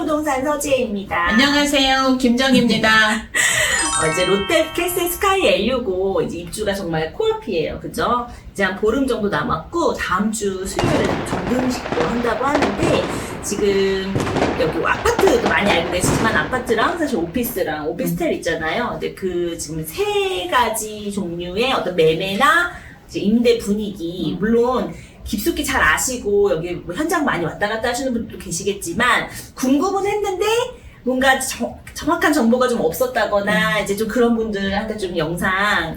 부동산 서지혜입니다. 안녕하세요. 김정입니다. 어, 이제 롯데 캐슬 스카이 L65 이제 입주가 정말 코앞이에요. 그죠? 이제 한 보름 정도 남았고 다음 주 수요일에 정금식도 한다고 하는데 지금 여기 아파트도 많이 알고 계시지만 아파트랑 사실 오피스랑 오피스텔 있잖아요. 근데 그 지금 세 가지 종류의 어떤 매매나 이제 임대 분위기 물론 깊숙이 잘 아시고 여기 뭐 현장 많이 왔다 갔다 하시는 분들도 계시겠지만 궁금은 했는데 뭔가 정, 정확한 정보가 좀 없었다거나 이제 좀 그런 분들한테 좀 영상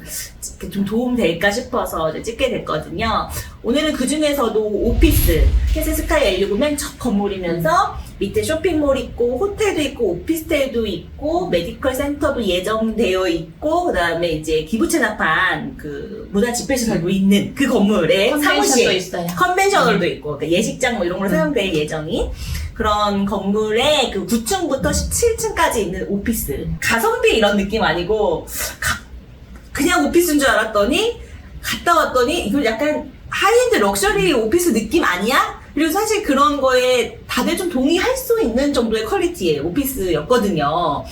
좀 도움 될까 싶어서 이제 찍게 됐거든요. 오늘은 그 중에서도 오피스 캐슬 스카이 L6 맨첫 건물이면서 밑에 쇼핑몰 있고 호텔도 있고 오피스텔도 있고 메디컬 센터도 예정되어 있고 그다음에 이제 기부 체납한 그 문화 집회시설도 있는 그 건물에 컨벤션도 사무실 있어요. 컨벤셔널도 있고 그러니까 예식장 뭐 이런 걸로 음. 사용될 예정인 그런 건물에 그 9층부터 17층까지 있는 오피스 가성비 이런 느낌 아니고 가- 그냥 오피스인 줄 알았더니 갔다 왔더니 이거 약간 하이엔드 럭셔리 오피스 느낌 아니야? 그리고 사실 그런 거에 다들 좀 동의할 수 있는 정도의 퀄리티의 오피스였거든요.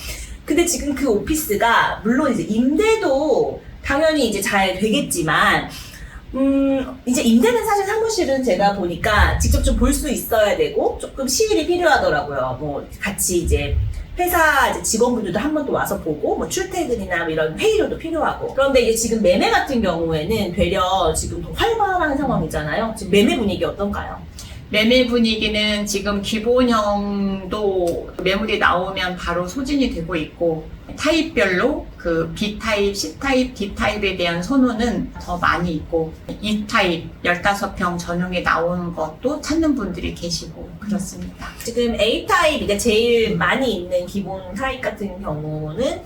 근데 지금 그 오피스가 물론 이제 임대도 당연히 이제 잘 되겠지만 음, 이제 임대는 사실 사무실은 제가 보니까 직접 좀 볼 수 있어야 되고 조금 시일이 필요하더라고요. 뭐 같이 이제 회사 이제 직원분들도 한번또 와서 보고 뭐 출퇴근이나 뭐 이런 회의료도 필요하고 그런데 이게 지금 매매 같은 경우에는 되려 지금 더 활발한 상황이잖아요. 지금 매매 분위기 어떤가요? 매매 분위기는 지금 기본형도 매물이 나오면 바로 소진이 되고 있고 타입별로 그 B타입, C타입, D타입에 대한 선호는 더 많이 있고 E타입 15평 전용에 나오는 것도 찾는 분들이 계시고 그렇습니다. 지금 A 타입 이게 제일 많이 있는 기본 타입 같은 경우는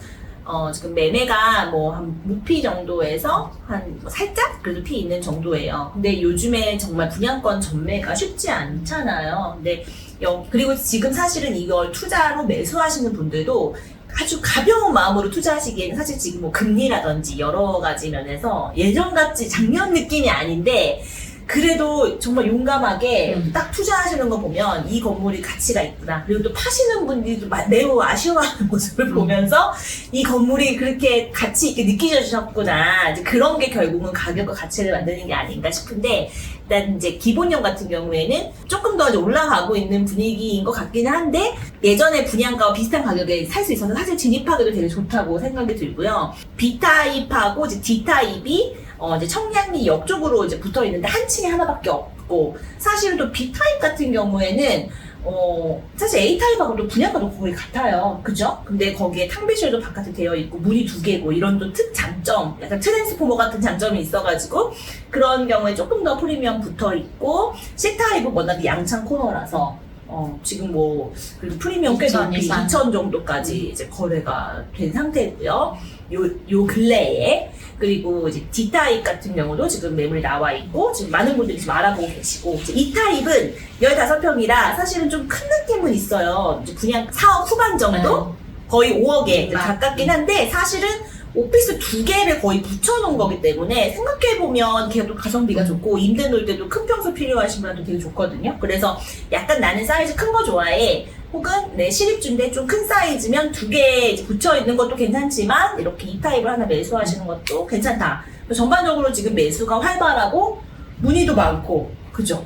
어 지금 매매가 뭐 한 무피 정도에서 한뭐 살짝 그래도 피 있는 정도예요. 근데 요즘에 정말 분양권 전매가 쉽지 않잖아요. 근데 여, 그리고 지금 사실은 이걸 투자로 매수하시는 분들도 아주 가벼운 마음으로 투자하시기에는 사실 지금 뭐 금리라든지 여러 가지 면에서 예전 같이 작년 느낌이 아닌데 그래도 정말 용감하게 음. 딱 투자하시는 거 보면 이 건물이 가치가 있구나. 그리고 또 파시는 분들도 마- 매우 아쉬워하는 모습을 음. 보면서 이 건물이 그렇게 가치 있게 느끼셔졌구나. 이제 그런 게 결국은 가격과 가치를 만드는 게 아닌가 싶은데 일단 이제 기본형 같은 경우에는 조금 더 올라가고 있는 분위기인 것 같기는 한데 예전에 분양가와 비슷한 가격에 살 수 있어서 사실 진입하기도 되게 좋다고 생각이 들고요. B타입하고 이제 D타입이 어, 이제 청량리 역 쪽으로 이제 붙어 있는데 한 층에 하나밖에 없고 사실은 또 B타입 같은 경우에는 어, 사실 A타입하고도 분양가도 거의 같아요. 그죠? 근데 거기에 탕비실도 바깥에 되어 있고 문이 두 개고 이런 또 특 장점, 약간 트랜스포머 같은 장점이 있어가지고 그런 경우에 조금 더 프리미엄 붙어 있고 C타입은 워낙 양창 코너라서 어, 지금 뭐 그래도 프리미엄 꽤2,000 높이 이상. 2천 정도까지 이제 거래가 된 상태고요. 요, 요 근래에 그리고 이제 D타입 같은 경우도 지금 매물이 나와 있고 지금 많은 분들이 지금 알아보고 계시고 이제 E타입은 15평이라 사실은 좀 큰 느낌은 있어요. 이제 그냥 4억 후반 정도? 거의 5억에 음, 가깝긴 한데 사실은 오피스 두 개를 거의 붙여놓은 거기 때문에 생각해보면 걔도 가성비가 음. 좋고 임대 놓을 때도 큰 평수 필요하신 분한테 되게 좋거든요. 그래서 약간 나는 사이즈 큰 거 좋아해. 혹은 내 실입주인데 좀 큰 사이즈면 두 개 붙여 있는 것도 괜찮지만 이렇게 이 타입을 하나 매수하시는 것도 괜찮다. 전반적으로 지금 매수가 활발하고 문의도 많고 그죠?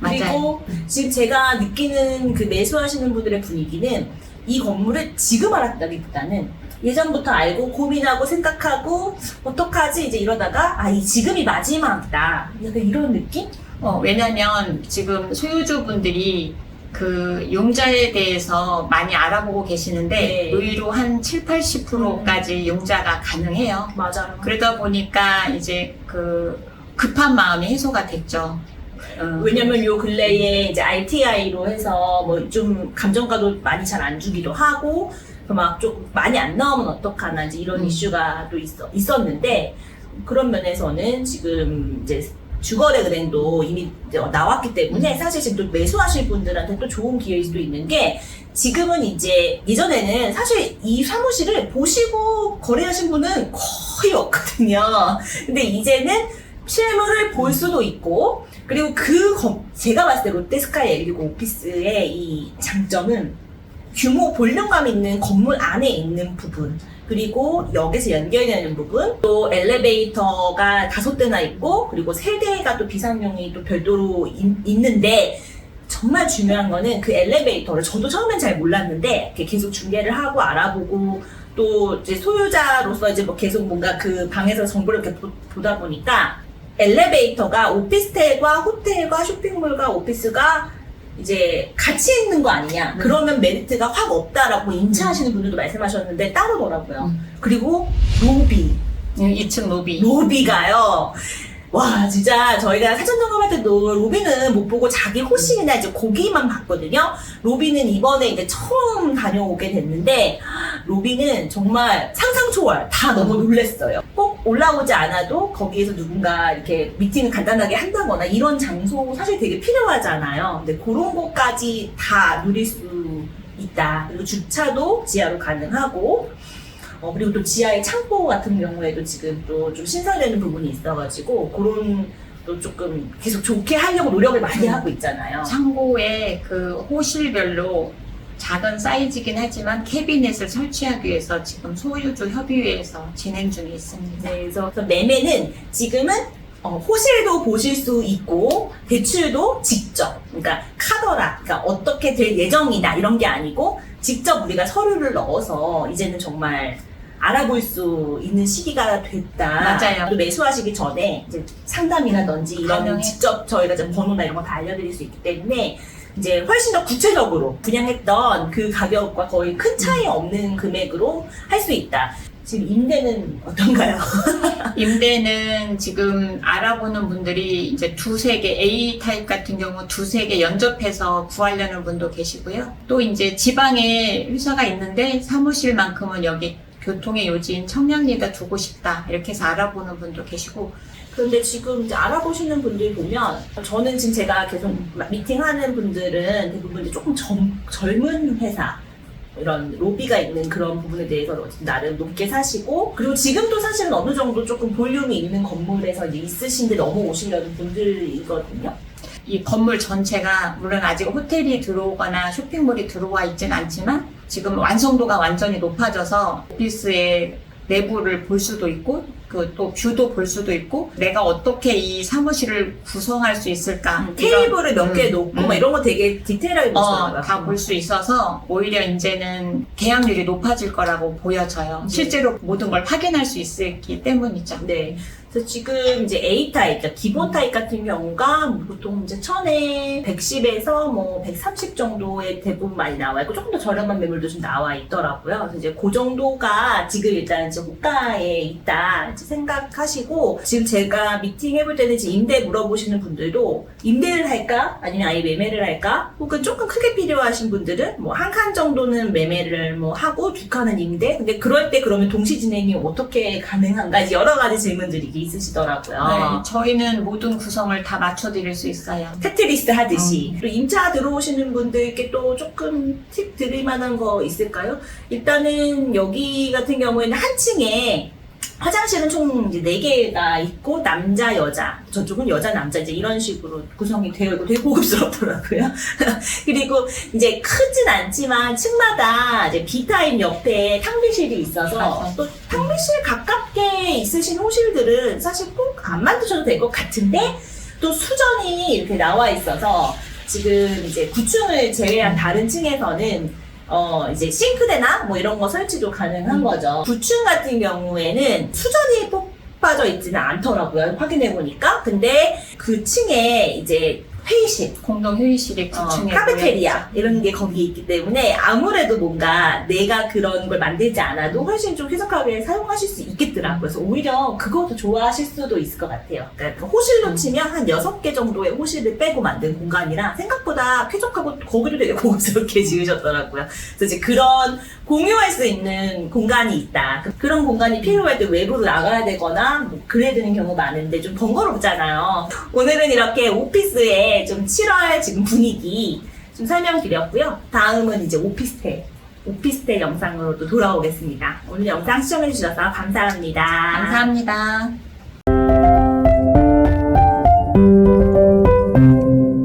맞아요. 그리고 지금 제가 느끼는 그 매수하시는 분들의 분위기는 이 건물을 지금 알았다기보다는 예전부터 알고 고민하고 생각하고 어떡하지 이제 이러다가 아 이 지금이 마지막이다 약간 이런 느낌? 어, 왜냐면 지금 소유주분들이 그 용자에 대해서 많이 알아보고 계시는데 네. 의외로 한 7, 80%까지 용자가 가능해요. 맞아요. 그러다 보니까 이제 그 급한 마음이 해소가 됐죠. 어, 왜냐면 요 근래에 이제 RTI로 해서 뭐 좀 감정가도 많이 잘 안 주기도 하고 막좀 많이 안 나오면 어떡하나 이제 이런 음. 이슈가 또 있어, 있었는데 그런 면에서는 지금 이제 주거래 그랜도 이미 나왔기 때문에 음. 사실 지금 또 매수하실 분들한테 또 좋은 기회일 수도 있는 게 지금은 이제 예전에는 사실 이 사무실을 보시고 거래하신 분은 거의 없거든요. 근데 이제는 실물을 볼 수도 있고 그리고 그 검- 제가 봤을 때 롯데스카이 L6 오피스의 이 장점은 규모 볼륨감 있는 건물 안에 있는 부분 그리고 역에서 연결되는 부분 또 엘리베이터가 다섯 대나 있고 그리고 세 대가 또 비상용이 또 별도로 인- 있는데 정말 중요한 거는 그 엘리베이터를 저도 처음엔 잘 몰랐는데 계속 중계를 하고 알아보고 또 이제 소유자로서 이제 뭐 계속 뭔가 그 방에서 정보를 이렇게 보, 다 보니까 엘리베이터가 오피스텔과 호텔과 쇼핑몰과 오피스가 이제 같이 있는 거 아니냐. 네. 그러면 메리트가 확 없다라고 인차하시는 분들도 말씀하셨는데 따르더라고요. 음. 그리고 로비. 2층 로비. 로비가요. 와, 진짜 저희가 사전 점검할 때도 로비는 못 보고 자기 호실이나 이제 고기만 봤거든요. 로비는 이번에 이제 처음 다녀오게 됐는데, 로비는 정말 상상 초월 다 너무 놀랬어요. 꼭 올라오지 않아도 거기에서 누군가 이렇게 미팅을 간단하게 한다거나 이런 장소 사실 되게 필요하잖아요. 근데 그런 것까지 다 누릴 수 있다. 그리고 주차도 지하로 가능하고, 어, 그리고 또 지하의 창고 같은 경우에도 지금 또 좀 신설되는 부분이 있어가지고 그런 또 조금 계속 좋게 하려고 노력을 많이 음. 하고 있잖아요. 창고에 그 호실별로 작은 사이즈긴 하지만 캐비넷을 설치하기 위해서 지금 소유주 협의회에서 진행 중에 있습니다. 네, 그래서 그 매매는 지금은 어, 호실도 보실 수 있고 대출도 직접 그러니까 카더라 그러니까 어떻게 될 예정이다 이런 게 아니고 직접 우리가 서류를 넣어서 이제는 정말 알아볼 수 있는 시기가 됐다. 맞아요. 또 매수하시기 전에 이제 상담이라든지 이런 가능해. 직접 저희가 이제 번호나 이런 거 다 알려드릴 수 있기 때문에 이제 훨씬 더 구체적으로 분양했던 그 가격과 거의 큰 차이 없는 금액으로 할 수 있다. 지금 임대는 어떤가요? 임대는 지금 알아보는 분들이 이제 두세 개, A 타입 같은 경우 두세 개 연접해서 구하려는 분도 계시고요. 또 이제 지방에 회사가 있는데 사무실만큼은 여기 교통의 요지인 청량리에다 두고 싶다. 이렇게 해서 알아보는 분도 계시고. 근데 지금 이제 알아보시는 분들 보면 저는 지금 제가 계속 미팅하는 분들은 대부분 이제 조금 젊, 젊은 회사 이런 로비가 있는 그런 부분에 대해서 나름 높게 사시고 그리고 지금도 사실은 어느 정도 조금 볼륨이 있는 건물에서 있으신데 넘어오시려는 분들이거든요. 이 건물 전체가 물론 아직 호텔이 들어오거나 쇼핑몰이 들어와 있진 않지만 지금 완성도가 완전히 높아져서 오피스의 내부를 볼 수도 있고 그 또 뷰도 볼 수도 있고 내가 어떻게 이 사무실을 구성할 수 있을까 이런- 테이블을 몇 개 음, 놓고 음. 막 이런 거 되게 디테일하게. 어, 다볼 수 있어서 오히려 이제는 계약률이 높아질 거라고 보여져요. 네. 실제로 모든 걸 확인할 수 있기 때문이죠. 네. 그래서 지금 이제 A 타입, 그러니까 기본 타입 같은 경우가 뭐 보통 이제 천에 110에서 뭐 130 정도의 대부분 많이 나와 있고 조금 더 저렴한 매물도 좀 나와 있더라고요. 그래서 이제 그 정도가 지금 일단 이제 호가에 있다 이제 생각하시고 지금 제가 미팅 해볼 때는 이제 임대 물어보시는 분들도 임대를 할까? 아니면 아예 매매를 할까? 혹은 조금 크게 필요하신 분들은 뭐 한 칸 정도는 매매를 뭐 하고 두 칸은 임대? 근데 그럴 때 그러면 동시 진행이 어떻게 가능한가? 이제 여러 가지 질문들이 있으시더라고요. 네, 저희는 모든 구성을 다 맞춰드릴 수 있어요. 테트리스트 하듯이 음. 또 임차 들어오시는 분들께 또 조금 팁 드릴 만한 거 있을까요? 일단은 여기 같은 경우에는 한 층에 화장실은 총 이제 4개가 있고 남자 여자 저쪽은 여자 남자 이제 이런 식으로 구성이 되어 있고 되게 고급스럽더라고요. 그리고 이제 크진 않지만 층마다 이제 B타입 옆에 탕비실이 있어서 맞아. 또 탕비실 가깝 게 있으신 호실들은 사실 꼭 안 만드셔도 될 것 같은데 또 수전이 이렇게 나와 있어서 지금 이제 9층을 제외한 다른 층에서는 어 이제 싱크대나 뭐 이런 거 설치도 가능한 음. 거죠. 9층 같은 경우에는 수전이 뽑아져 있지는 않더라고요. 확인해 보니까. 근데 그 층에 이제 회의실, 공동 회의실이 어, 9층에 카페테리아 이런 게 거기 있기 때문에 아무래도 뭔가 내가 그런 걸 만들지 않아도 훨씬 좀 쾌적하게 사용하실 수 있겠더라고요. 그래서 오히려 그것도 좋아하실 수도 있을 것 같아요. 그러니까 그 호실로 음. 치면 한 6개 정도의 호실을 빼고 만든 공간이라 생각보다 쾌적하고 거기도 되게 고급스럽게 지으셨더라고요. 그래서 이제 그런 공유할 수 있는 공간이 있다. 그- 그런 공간이 필요할 때 외부로 나가야 되거나 뭐 그래야 되는 경우 많은데 좀 번거롭잖아요. 오늘은 이렇게 오피스 의좀 7월 지금 분위기 좀 설명드렸고요. 다음은 이제 오피스텔. 오피스텔 영상으로 또 돌아오겠습니다. 오늘 영상 시청해주셔서 감사합니다. 감사합니다.